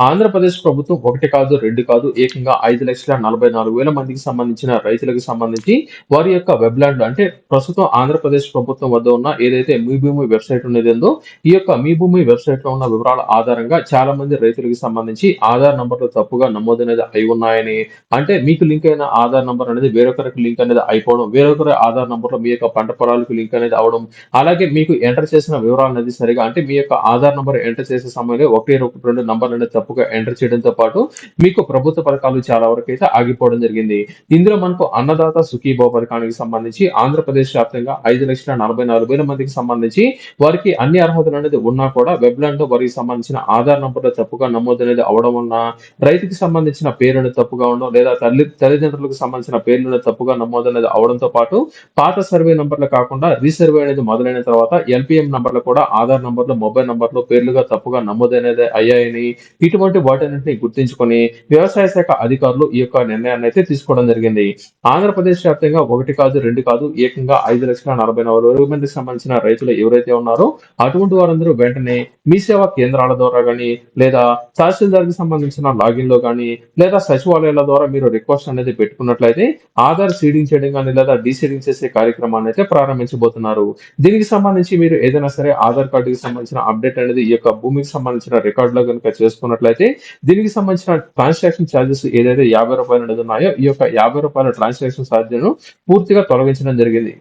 ఆంధ్రప్రదేశ్ ప్రభుత్వం ఒకటి కాదు రెండు కాదు ఏకంగా ఐదు లక్షల నలభై నాలుగు వేల మందికి సంబంధించిన రైతులకు సంబంధించి వారి యొక్క వెబ్లాండ్ అంటే ప్రస్తుతం ఆంధ్రప్రదేశ్ ప్రభుత్వం వద్ద ఉన్న ఏదైతే మీ భూమి వెబ్సైట్ ఉన్నదో ఈ యొక్క మీ భూమి వెబ్సైట్లో ఉన్న వివరాల ఆధారంగా చాలా మంది రైతులకు సంబంధించి ఆధార్ నంబర్లు తప్పుగా నమోదనేది అయి ఉన్నాయని అంటే మీకు లింక్ అయిన ఆధార్ నంబర్ అనేది వేరొకరికి లింక్ అనేది అయిపోవడం వేరొకరి ఆధార్ నంబర్లో మీ యొక్క పంట పొలాలకు లింక్ అనేది అవడం అలాగే మీకు ఎంటర్ చేసిన వివరాలు అనేది సరిగా అంటే మీ యొక్క ఆధార్ నంబర్ ఎంటర్ చేసే సమయంలో ఒకటి ఒకటి రెండు నంబర్ అనేది తప్పుగా ఎంటర్ చేయడంతో పాటు మీకు ప్రభుత్వ పథకాలు చాలా వరకు అయితే ఆగిపోవడం జరిగింది. ఇందులో మనకు అన్నదాత సుఖీభవ పథకానికి సంబంధించి ఆంధ్రప్రదేశ్ వ్యాప్తంగా ఐదు లక్షల నలభై నాలుగు వేల మందికి సంబంధించి వారికి అన్ని అర్హతలు అనేది ఉన్నా కూడా వెబ్లాండ్లో వారికి సంబంధించిన ఆధార్ నంబర్లో తప్పుగా నమోదు అనేది అవడం వలన రైతుకి సంబంధించిన పేరుని తప్పుగా ఉండడం లేదా తల్లి తల్లిదండ్రులకు సంబంధించిన పేర్లను తప్పుగా నమోదు అనేది అవడంతో పాటు పాత సర్వే నంబర్లు కాకుండా రీసర్వే అనేది మొదలైన తర్వాత ఎల్పిఎం నంబర్లు కూడా ఆధార్ నంబర్లు మొబైల్ నంబర్లు పేర్లుగా తప్పుగా నమోదు అనేది అయ్యాయని ఇటువంటి వాటిని గుర్తించుకొని వ్యవసాయ శాఖ అధికారులు ఈ యొక్క నిర్ణయాన్ని అయితే తీసుకోవడం జరిగింది. ఆంధ్రప్రదేశ్ వ్యాప్తంగా ఒకటి కాదు రెండు కాదు ఏకంగా ఐదు లక్షల నలభై నాలుగు మందికి సంబంధించిన రైతులు ఎవరైతే ఉన్నారో అటువంటి వారందరూ వెంటనే మీ సేవా కేంద్రాల ద్వారా కానీ లేదా తహసీల్దార్కి సంబంధించిన లాగిన్లో కానీ లేదా సచివాలయాల ద్వారా మీరు రిక్వెస్ట్ అనేది పెట్టుకున్నట్లయితే ఆధార్ సీడింగ్ చేయడం కానీ లేదా డీసీడింగ్ చేసే కార్యక్రమాన్ని అయితే ప్రారంభించబోతున్నారు. దీనికి సంబంధించి మీరు ఏదైనా సరే ఆధార్ కార్డుకి సంబంధించిన అప్డేట్ అనేది ఈ యొక్క భూమికి సంబంధించిన రికార్డులో కనుక చేసుకున్నట్లయితే దీనికి సంబంధించిన ట్రాన్సాక్షన్ ఛార్జెస్ ఏదైతే యాభై రూపాయలు ఉన్నాయో ఈ యొక్క యాభై రూపాయల ట్రాన్సాక్షన్ ఛార్జీలను పూర్తిగా తొలగించడం జరిగింది.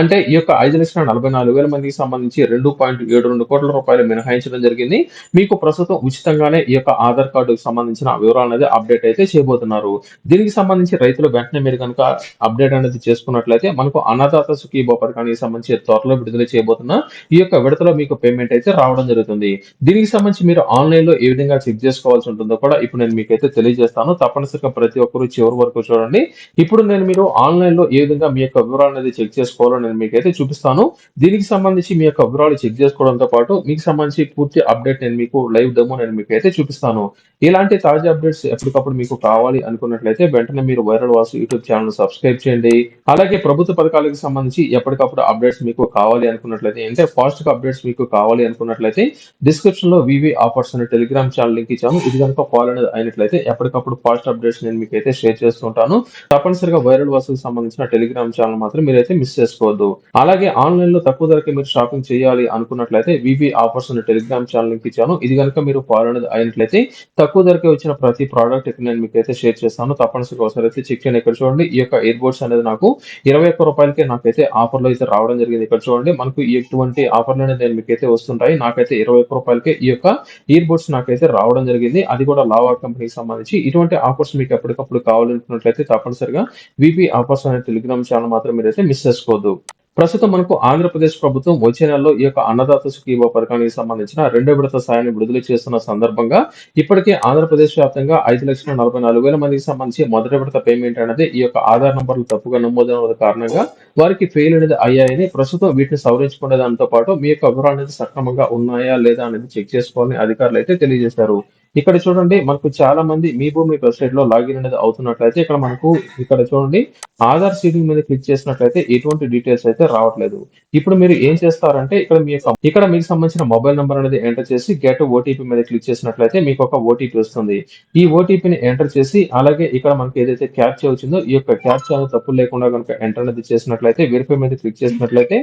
అంటే ఈ యొక్క ఐదు లక్షల నలభై నాలుగు వేల మందికి సంబంధించి రెండు పాయింట్ ఏడు రెండు కోట్ల రూపాయలు మినహాయించడం జరిగింది. మీకు ప్రస్తుతం ఉచితంగానే ఈ యొక్క ఆధార్ కార్డుకు సంబంధించిన వివరాలు అనేది అప్డేట్ అయితే చేయబోతున్నారు. దీనికి సంబంధించి రైతులు వెంటనే మీరు కనుక అప్డేట్ అనేది చేసుకున్నట్లయితే మనకు అన్నదాత సుఖీభో పథకానికి సంబంధించి త్వరలో విడుదల చేయబోతున్న ఈ యొక్క విడతలో మీకు పేమెంట్ అయితే రావడం జరుగుతుంది. దీనికి సంబంధించి మీరు ఆన్లైన్లో ఏ విధంగా చెక్ చేసుకోవాల్సి ఉంటుందో కూడా ఇప్పుడు నేను మీకు అయితే తెలియజేస్తాను. తప్పనిసరిగా ప్రతి ఒక్కరు చివరి వరకు చూడండి. ఇప్పుడు నేను మీరు ఆన్లైన్లో ఏ విధంగా మీ యొక్క వివరాలు అనేది చెక్ చేసుకోవాలని నేను మీకు అయితే చూపిస్తాను. దీనికి సంబంధించి మీ యొక్క వివరాలు చెక్ చేసుకోవడంతో పాటు మీకు సంబంధించి పూర్తి అప్డేట్ నేను మీకు లైవ్ డెమో నేను మీకైతే చూపిస్తాను. ఇలాంటి తాజా అప్డేట్స్ ఎప్పటికప్పుడు మీకు కావాలి అనుకున్నట్లయితే వెంటనే మీరు viral Vasu YouTube channel subscribe చేయండి. అలాగే ప్రభుత్వ పథకాలకు సంబంధించి ఎప్పటికప్పుడు అప్డేట్స్ మీకు కావాలి అనుకున్నట్లయితే అంటే ఫాస్ట్గా అప్డేట్స్ మీకు కావాలి అనుకున్నట్లయితే డిస్క్రిప్షన్లో వివి ఆఫర్స్ అనే టెలిగ్రామ్ ఛానల్ లింక్ ఇచ్చాము ఇది కనుక ఫాలో అనేది అయినట్లయితే ఎప్పటికప్పుడు ఫాస్ట్ అప్డేట్స్ నేను మీకు అయితే షేర్ చేస్తుంటాను తప్పనిసరిగా వైరల్ వాసుకు సంబంధించిన టెలిగ్రామ్ ఛానల్ మాత్రం మీరైతే మిస్ చేసుకోవద్దు. అలాగే ఆన్లైన్లో తక్కువ ధరకే మీరు షాపింగ్ చేయాలి అనుకున్నట్లయితే వివి ఆఫర్స్ అనే టెలిగ్రామ్ ఛానల్ లింక్ ఇచ్చాను. ఇది కనుక మీరు ఫాలో అనేది అయినట్లయితే తక్కువ ధరకే వచ్చిన ప్రతి ప్రోడక్ట్ ఇక్కడ నేను మీకు అయితే షేర్ చేస్తాను. తప్పనిసరిగా ఒకసారి అయితే చెక్ చేయండి. ఇక్కడ చూడండి ఈ యొక్క ఇయర్ బోడ్స్ అనేది నాకు ఇరవై ఒక్క రూపాయలకే నాకైతే ఆఫర్లో అయితే రావడం జరిగింది. ఇక్కడ చూడండి మనకు ఎటువంటి ఆఫర్లు అనేది నేను మీకైతే వస్తుంటాయి. నాకైతే ఇరవై ఒక్క రూపాయలకే ఈ యొక్క ఇయర్ బోడ్స్ నాకైతే రావడం జరిగింది. అది కూడా లావా కంపెనీకి సంబంధించి. ఇటువంటి ఆఫర్స్ మీకు ఎప్పటికప్పుడు కావాలనుకున్నట్లయితే తప్పనిసరిగా విపి ఆఫర్స్ అనే టెలిగ్రామ్ ఛానల్ మాత్రం మీరైతే మిస్ చేసుకోవద్దు. ప్రస్తుతం మనకు ఆంధ్రప్రదేశ్ ప్రభుత్వం వచ్చే నెలలో ఈ యొక్క అన్నదాత సుఖీభో పథకానికి సంబంధించిన రెండో విడత సాయాన్ని విడుదల చేస్తున్న సందర్భంగా ఇప్పటికే ఆంధ్రప్రదేశ్ వ్యాప్తంగా ఐదు లక్షల నలభై నాలుగు వేల మందికి సంబంధించి మొదటి విడత పేమెంట్ అనేది ఈ యొక్క ఆధార్ నంబర్లు తప్పుగా నమోదైన కారణంగా వారికి ఫెయిల్ అనేది అయ్యాయని ప్రస్తుతం వీటిని సవరించుకునే దాంతో పాటు మీ యొక్క వివరాలు అనేది సక్రమంగా ఉన్నాయా లేదా అనేది చెక్ చేసుకోవాలని అధికారులు అయితే తెలియజేశారు. ఇక్కడ చూడండి మనకు చాలా మంది మీ భూమి వెబ్సైట్లో లాగిన్ అనేది అవుతున్నట్లయితే ఇక్కడ మనకు ఇక్కడ చూడండి ఆధార్ సీడింగ్ మీద క్లిక్ చేసినట్లయితే ఎటువంటి డీటెయిల్స్ అయితే రావట్లేదు. ఇప్పుడు మీరు ఏం చేస్తారంటే ఇక్కడ మీ యొక్క ఇక్కడ మీకు సంబంధించిన మొబైల్ నెంబర్ అనేది ఎంటర్ చేసి గెట్ ఓటీపీ మీద క్లిక్ చేసినట్లయితే మీకు ఒక ఓటీపీ వస్తుంది. ఈ ఓటీపీని ఎంటర్ చేసి అలాగే ఇక్కడ మనకి ఏదైతే క్యాప్చా వచ్చిందో ఈ యొక్క క్యాప్చా తప్పులు లేకుండా కనుక ఎంటర్ అనేది చేసినట్లయితే వెరిఫై మీద క్లిక్ చేసినట్లయితే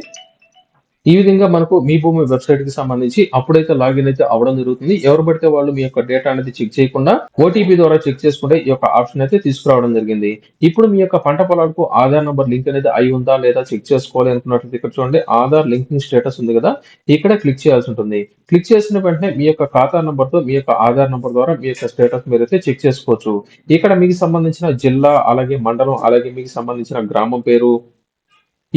ఈ విధంగా మనకు మీ భూమి వెబ్సైట్కి సంబంధించి అప్పుడైతే లాగిన్ అయితే అవడం జరుగుతుంది. ఎవరు పడితే వాళ్ళు మీ యొక్క డేటా అనేది చెక్ చేయకుండా ఓటీపీ ద్వారా చెక్ చేసుకుంటే ఈ యొక్క ఆప్షన్ అయితే తీసుకురావడం జరిగింది. ఇప్పుడు మీ యొక్క పంట పొలాలకు ఆధార్ నంబర్ లింక్ అనేది అయి ఉందా లేదా చెక్ చేసుకోవాలి అనుకున్నట్లయితే ఇక్కడ చూడండి ఆధార్ లింకింగ్ స్టేటస్ ఉంది కదా ఇక్కడ క్లిక్ చేయాల్సి ఉంటుంది. క్లిక్ చేసిన వెంటనే మీ యొక్క ఖాతా నంబర్తో మీ యొక్క ఆధార్ నంబర్ ద్వారా మీ యొక్క స్టేటస్ మీరైతే చెక్ చేసుకోవచ్చు. ఇక్కడ మీకు సంబంధించిన జిల్లా అలాగే మండలం అలాగే మీకు సంబంధించిన గ్రామం పేరు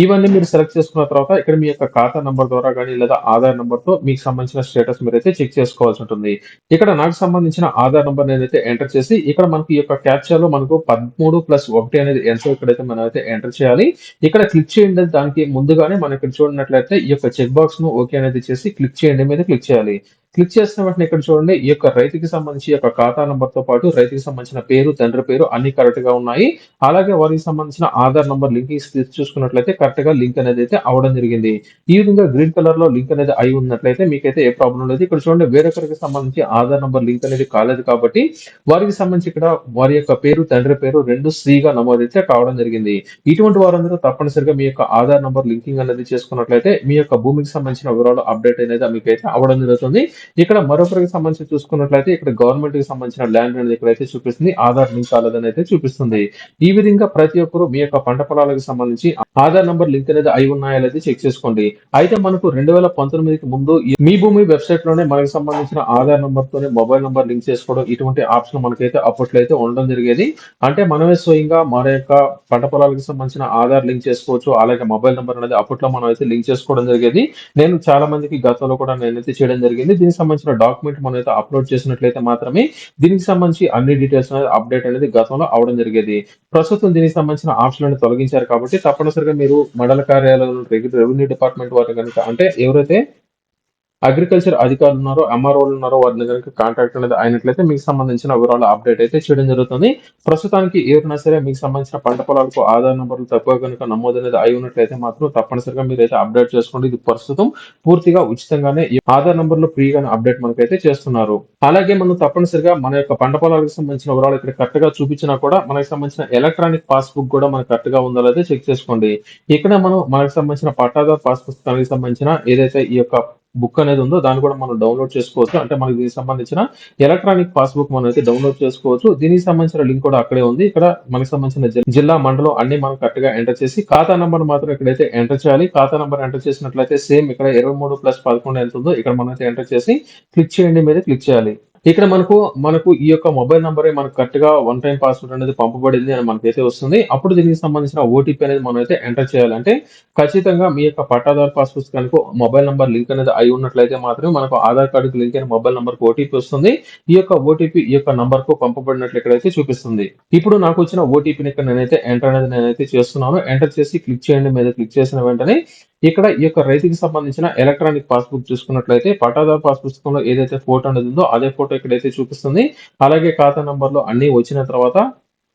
ఇవన్నీ మీరు సెలెక్ట్ చేసుకున్న తర్వాత ఇక్కడ మీ యొక్క ఖాతా నంబర్ ద్వారా కానీ లేదా ఆధార్ నంబర్తో మీకు సంబంధించిన స్టేటస్ మీరైతే చెక్ చేసుకోవాల్సి ఉంటుంది. ఇక్కడ నాకు సంబంధించిన ఆధార్ నంబర్ నేనైతే ఎంటర్ చేసి ఇక్కడ మనకి ఈ యొక్క క్యాప్చాలో మనకు పదమూడు ప్లస్ ఒకటి అనేది ఎన్సో ఇక్కడైతే మనం అయితే ఎంటర్ చేయాలి. ఇక్కడ క్లిక్ చేయండి దానికి ముందుగానే మనం ఇక్కడ చూడనట్లయితే ఈ యొక్క చెక్ బాక్స్ను ఓకే అనేది చేసి క్లిక్ చేయండి మీద క్లిక్ చేయాలి. క్లిక్ చేసిన వెంటనే ఇక్కడ చూడండి ఈ యొక్క రైతుకి సంబంధించి యొక్క ఖాతా నంబర్తో పాటు రైతుకి సంబంధించిన పేరు తండ్రి పేరు అన్ని కరెక్ట్గా ఉన్నాయి. అలాగే వారికి సంబంధించిన ఆధార్ నంబర్ లింకింగ్ చూసుకున్నట్లయితే కరెక్ట్గా లింక్ అనేది అయితే అవడం జరిగింది. ఈ విధంగా గ్రీన్ కలర్లో లింక్ అనేది అయి ఉన్నట్లయితే మీకైతే ఏ ప్రాబ్లం లేదు. ఇక్కడ చూడండి వేరొకరికి సంబంధించి ఆధార్ నంబర్ లింక్ అనేది కాలేదు కాబట్టి వారికి సంబంధించి ఇక్కడ వారి యొక్క పేరు తండ్రి పేరు రెండు శ్రీగా నమోదైతే కావడం జరిగింది. ఇటువంటి వారందరూ తప్పనిసరిగా మీ యొక్క ఆధార్ నంబర్ లింకింగ్ అనేది చేసుకున్నట్లయితే మీ యొక్క భూమికి సంబంధించిన వివరాలు అప్డేట్ అనేది మీకైతే అవడం అవ్వడం జరుగుతుంది. ఇక్కడ మరొకరికి సంబంధించి చూసుకున్నట్లయితే ఇక్కడ గవర్నమెంట్కి సంబంధించిన ల్యాండ్ అనేది ఇక్కడైతే చూపిస్తుంది ఆధార్ లింక్ కాలేదని అయితే చూపిస్తుంది. ఈ విధంగా ప్రతి ఒక్కరు మీ యొక్క పంట పొలాలకు సంబంధించి ఆధార్ నంబర్ లింక్ అనేది అయి ఉన్నాయా అనేది చెక్ చేసుకోండి. అయితే మనకు రెండు వేల పంతొమ్మిదికి ముందు మీ భూమి వెబ్సైట్లోనే మనకు సంబంధించిన ఆధార్ నంబర్ తోనే మొబైల్ నంబర్ లింక్ చేసుకోవడం ఇటువంటి ఆప్షన్ మనకైతే అప్పట్లో అయితే ఉండడం జరిగేది. అంటే మనమే స్వయంగా మన యొక్క పంట పొలాలకు సంబంధించిన ఆధార్ లింక్ చేసుకోవచ్చు అలాగే మొబైల్ నంబర్ అనేది అప్పట్లో మనం అయితే లింక్ చేసుకోవడం జరిగేది. నేను చాలా మందికి గతంలో కూడా నేనైతే చేయడం జరిగింది. దీనికి సంబంధించిన డాక్యుమెంట్ మనం అయితే అప్లోడ్ చేసినట్లయితే మాత్రమే దీనికి సంబంధించి అన్ని డీటెయిల్స్ అనేది అప్డేట్ అనేది గతంలో అవడం జరిగేది. ప్రస్తుతం దీనికి సంబంధించిన ఆప్షన్ తొలగించారు కాబట్టి తప్పనిసరిగా మీరు మండల కార్యాలయంలో రెవెన్యూ డిపార్ట్మెంట్ వారు కనుక అంటే ఎవరైతే అగ్రికల్చర్ అధికారులు ఉన్నారో ఎంఆర్ఓలు ఉన్నారో వారిని కనుక కాంటాక్ట్ అనేది అయినట్లయితే మీకు సంబంధించిన వివరాలు అప్డేట్ అయితే చేయడం జరుగుతుంది. ప్రస్తుతానికి ఎవరైనా సరే మీకు సంబంధించిన పంట పొలాలకు ఆధార్ నెంబర్లు తక్కువ కనుక నమోదు అనేది అయి ఉన్నట్లయితే మాత్రం తప్పనిసరిగా మీరు అయితే అప్డేట్ చేసుకోండి. ఇది ప్రస్తుతం పూర్తిగా ఉచితంగానే ఈ ఆధార్ నంబర్లు ఫ్రీగానే అప్డేట్ మనకైతే చేస్తున్నారు. అలాగే మనం తప్పనిసరిగా మన యొక్క పంట పొలాలకు సంబంధించిన వివరాలు ఇక్కడ కరెక్ట్గా చూపించినా కూడా మనకి సంబంధించిన ఎలక్ట్రానిక్ పాస్బుక్ కూడా మనకు కరెక్ట్గా ఉందో చెక్ చేసుకోండి. ఇక్కడ మనం మనకు సంబంధించిన పట్టాదార్ పాస్ పుస్తకానికి సంబంధించిన ఏదైతే ఈ యొక్క బుక్ అనేది ఉందో దాన్ని కూడా మనం డౌన్లోడ్ చేసుకోవచ్చు. అంటే మనకి దీనికి సంబంధించిన ఎలక్ట్రానిక్ పాస్బుక్ మనం అయితే డౌన్లోడ్ చేసుకోవచ్చు. దీనికి సంబంధించిన లింక్ కూడా అక్కడే ఉంది. ఇక్కడ మనకి సంబంధించిన జిల్- జిల్లా మండలం అన్ని మనం కరెక్ట్గా ఎంటర్ చేసి ఖాతా నంబర్ మాత్రం ఇక్కడైతే ఎంటర్ చేయాలి. ఖాతా నంబర్ ఎంటర్ చేసినట్లయితే సేమ్ ఇక్కడ ఇరవై మూడు ప్లస్ పదకొండు ఎంత ఉందో ఇక్కడ మనం అయితే ఎంటర్ చేసి క్లిక్ చేయండి. మీద క్లిక్ చేయాలి. ఇక్కడ మనకు మనకు ఈ యొక్క మొబైల్ నంబరే మనకు కరెక్ట్గా వన్ టైం పాస్వర్డ్ అనేది పంపబడింది అని మనకైతే వస్తుంది. అప్పుడు దీనికి సంబంధించిన ఓటీపీ అనేది మనం అయితే ఎంటర్ చేయాలంటే ఖచ్చితంగా మీ యొక్క పట్టాదారు పాస్ కనుక మొబైల్ నంబర్ లింక్ అనేది అయి ఉన్నట్లయితే మాత్రమే మనకు ఆధార్ కార్డుకి లింక్ అయిన మొబైల్ నంబర్ ఓటీపీ వస్తుంది. ఈ యొక్క ఓటీపీ ఈ యొక్క నంబర్కు పంపబడినట్లు ఇక్కడైతే చూపిస్తుంది. ఇప్పుడు నాకు వచ్చిన ఓటీపీని ఇక్కడ నేనైతే ఎంటర్ అనేది నేనైతే చేస్తున్నాను. ఎంటర్ చేసి క్లిక్ చేయండి. మీద క్లిక్ చేసిన వెంటనే ఇక్కడ ఈ యొక్క రైతుకి సంబంధించిన ఎలక్ట్రానిక్ పాస్బుక్ చూసుకున్నట్లయితే పట్టాదారు పాస్ పుస్తకంలో ఏదైతే ఫోటో అనేది ఉందో అదే ఫోటో ఇక్కడైతే చూపిస్తుంది. అలాగే ఖాతా నంబర్లో అన్ని వచ్చిన తర్వాత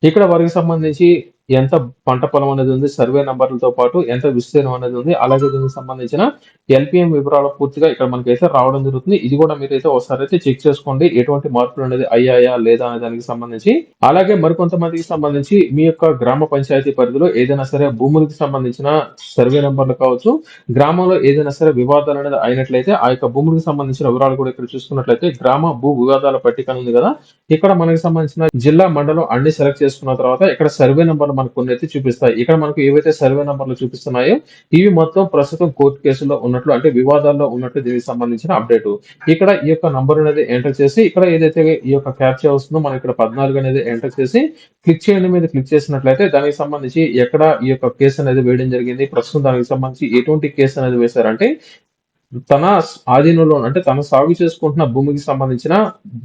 ఇక్కడ వారికి సంబంధించి ఎంత పంట పొలం అనేది ఉంది సర్వే నంబర్లతో పాటు ఎంత విస్తీర్ణం అనేది ఉంది అలాగే దీనికి సంబంధించిన ఎల్పిఎం వివరాలు పూర్తిగా ఇక్కడ మనకైతే రావడం జరుగుతుంది. ఇది కూడా మీరైతే ఒకసారి అయితే చెక్ చేసుకోండి ఎటువంటి మార్పులు అనేది అయ్యాయా లేదా అనే దానికి సంబంధించి. అలాగే మరికొంతమందికి సంబంధించి మీ యొక్క గ్రామ పంచాయతీ పరిధిలో ఏదైనా సరే భూములకు సంబంధించిన సర్వే నెంబర్లు కావచ్చు గ్రామంలో ఏదైనా సరే వివాదాలు అనేది అయినట్లయితే ఆ యొక్క భూములకు సంబంధించిన వివరాలు కూడా ఇక్కడ చూసుకున్నట్లయితే గ్రామ భూ వివాదాల పట్టిక ఉంది కదా ఇక్కడ మనకి సంబంధించిన జిల్లా మండలం అన్ని సెలెక్ట్ చేసుకున్న తర్వాత ఇక్కడ సర్వే నెంబర్ మనకు కొన్ని అయితే చూపిస్తాయి. ఇక్కడ మనకు ఏవైతే సర్వే నంబర్లు చూపిస్తున్నాయో ఇవి మొత్తం ప్రస్తుతం కోర్టు కేసులో ఉన్నట్లు అంటే వివాదాల్లో ఉన్నట్లు దీనికి సంబంధించిన అప్డేట్. ఇక్కడ ఈ యొక్క నంబర్ అనేది ఎంటర్ చేసి ఇక్కడ ఏదైతే ఈ యొక్క క్యాప్చర్ వస్తుందో మనం ఇక్కడ పద్నాలుగు అనేది ఎంటర్ చేసి క్లిక్ చేయండి మీద క్లిక్ చేసినట్లయితే దానికి సంబంధించి ఎక్కడ ఈ యొక్క కేసు అనేది వేయడం జరిగింది. ప్రస్తుతం దానికి సంబంధించి ఎటువంటి కేసు అనేది వేశారంటే తన ఆధీనంలో అంటే తన సాగు చేసుకుంటున్న భూమికి సంబంధించిన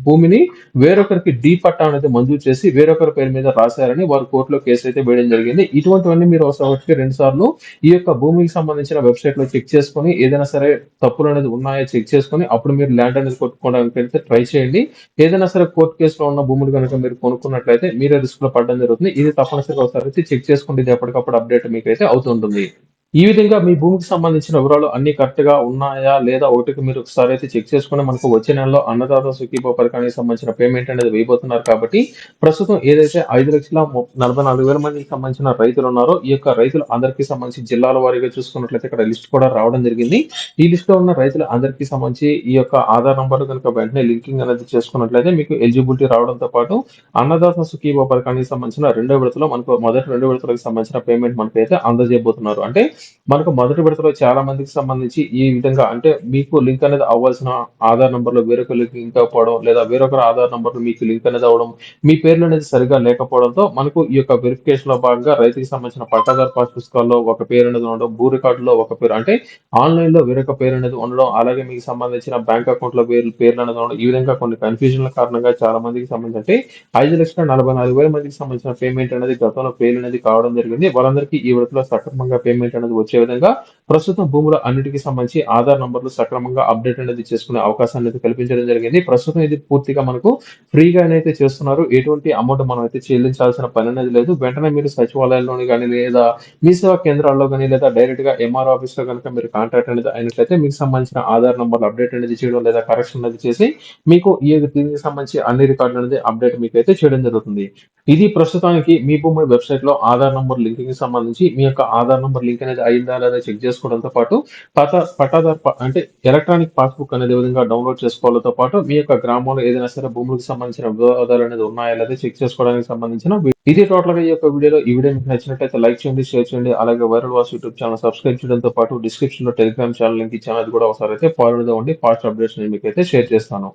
భూమిని వేరొకరికి డీ పట్టా అనేది మంజూరు చేసి వేరొకరి పేరు మీద రాశారని వారు కోర్టులో కేసు అయితే వేయడం జరిగింది. ఇటువంటివన్నీ మీరు ఒకటికి రెండు సార్లు ఈ యొక్క భూమికి సంబంధించిన వెబ్సైట్లో చెక్ చేసుకుని ఏదైనా సరే తప్పులు అనేది ఉన్నాయో చెక్ చేసుకొని అప్పుడు మీరు ల్యాండ్ అనేది కొట్టుకోవడానికి అయితే ట్రై చేయండి. ఏదైనా సరే కోర్టు కేసులో ఉన్న భూములు కనుక మీరు కొనుక్కున్నట్లయితే మీరే రిస్క్లో పడడం జరుగుతుంది. ఇది తప్పనిసరిగా ఒకసారి అయితే చెక్ చేసుకుంటే ఇది ఎప్పటికప్పుడు అప్డేట్ మీకు అయితే అవుతుంటుంది ఈ విధంగా మీ భూమికి సంబంధించిన వివరాలు అన్ని కరెక్ట్గా ఉన్నాయా లేదా ఒకటికి మీరు ఒకసారి అయితే చెక్ చేసుకుని మనకు వచ్చే నెలలో అన్నదాత సుఖీభో పథకానికి సంబంధించిన పేమెంట్ అనేది వేయబోతున్నారు కాబట్టి ప్రస్తుతం ఏదైతే ఐదు లక్షల నలభై నాలుగు వేల మందికి సంబంధించిన రైతులు ఉన్నారో ఈ యొక్క రైతులు అందరికీ సంబంధించి జిల్లాల వారీగా చూసుకున్నట్లయితే ఇక్కడ లిస్ట్ కూడా రావడం జరిగింది. ఈ లిస్ట్లో ఉన్న రైతులు అందరికీ సంబంధించి ఈ యొక్క ఆధార్ నంబర్ కనుక వెంటనే లింకింగ్ అనేది చేసుకున్నట్లయితే మీకు ఎలిజిబిలిటీ రావడంతో పాటు అన్నదాత సుఖీభో పథకానికి సంబంధించిన రెండో విడతలో మనకు మొదటి రెండు విడతలకు సంబంధించిన పేమెంట్ మనకైతే అందజేయబోతున్నారు. అంటే మనకు మొదటి విడతలో చాలా మందికి సంబంధించి ఈ విధంగా అంటే మీకు లింక్ అనేది అవ్వాల్సిన ఆధార్ నంబర్లో వేరొక లింక్ లింక్ అవ్వడం లేదా వేరొకరి ఆధార్ నంబర్ మీకు లింక్ అనేది అవ్వడం మీ పేర్లు అనేది సరిగా లేకపోవడంతో మనకు ఈ యొక్క వెరిఫికేషన్లో భాగంగా రైతుకి సంబంధించిన పట్టాదారు పాస్ పుస్తకాల్లో ఒక పేరు అనేది ఉండడం భూ రికార్డులో ఒక పేరు అంటే ఆన్లైన్లో వేరొక పేరు అనేది ఉండడం అలాగే మీకు సంబంధించిన బ్యాంక్ అకౌంట్లో పేర్లు పేర్లు అనేది ఉండడం ఈ విధంగా కొన్ని కన్ఫ్యూజన్ల కారణంగా చాలా మందికి సంబంధించి అంటే ఐదు లక్షల నలభై నాలుగు వేల మందికి సంబంధించిన పేమెంట్ అనేది గతంలో పేరు అనేది కావడం జరిగింది. వాళ్ళందరికీ ఈ విడతలో సక్రమంగా పేమెంట్ అనేది అనేది వచ్చే విధంగా ప్రస్తుతం భూముల అన్నిటికీ సంబంధించి ఆధార్ నంబర్లు సక్రమంగా అప్డేట్ అనేది చేసుకునే అవకాశాన్ని అయితే కల్పించడం జరిగింది. ప్రస్తుతం ఇది పూర్తిగా మనకు ఫ్రీగా అయితే చేస్తున్నారు. ఎటువంటి అమౌంట్ మనం అయితే చెల్లించాల్సిన పని అనేది లేదు. వెంటనే మీరు సచివాలయంలోని కానీ లేదా మీ సేవా కేంద్రాల్లో కానీ లేదా డైరెక్ట్గా ఎంఆర్ ఆఫీస్లో కనుక మీరు కాంటాక్ట్ అనేది అయినట్లయితే మీకు సంబంధించిన ఆధార్ నంబర్లు అప్డేట్ అనేది చేయడం లేదా కరెక్షన్ అనేది చేసి మీకు ఈ దీనికి సంబంధించి అన్ని రికార్డులు అనేది అప్డేట్ మీకు అయితే చేయడం జరుగుతుంది. ఇది ప్రస్తుతానికి మీ భూమి వెబ్సైట్లో ఆధార్ నంబర్ లింకింగ్కి సంబంధించి మీ యొక్క ఆధార్ నంబర్ లింక్ అనేది అయిందా లేదా చెక్ చేసుకోవడంతో పాటు పటా పట్టాదార్ అంటే ఎలక్ట్రానిక్ పాస్బుక్ అనేది విధంగా డౌన్లోడ్ చేసుకోవాలతో పాటు మీ యొక్క గ్రామంలో ఏదైనా సరే భూములకు సంబంధించిన వివాదాలు అనేది ఉన్నాయా లేదా చెక్ చేసుకోవడానికి సంబంధించిన ఇది టోటల్గా ఈ యొక్క వీడియోలో ఈ వీడియో మీకు నచ్చినట్లయితే లైక్ చేయండి షేర్ చేయండి అలాగే viral Vasu YouTube channel subscribe చేయడంతో పాటు డిస్క్రిప్షన్లో టెలిగ్రామ్ ఛానల్ లింక్ ఇచ్చాను అది కూడా ఒకసారి అయితే ఫాలో అవ్వండి ఫాస్ట్ అప్డేట్స్ నేను మీకు అయితే షేర్ చేస్తాను.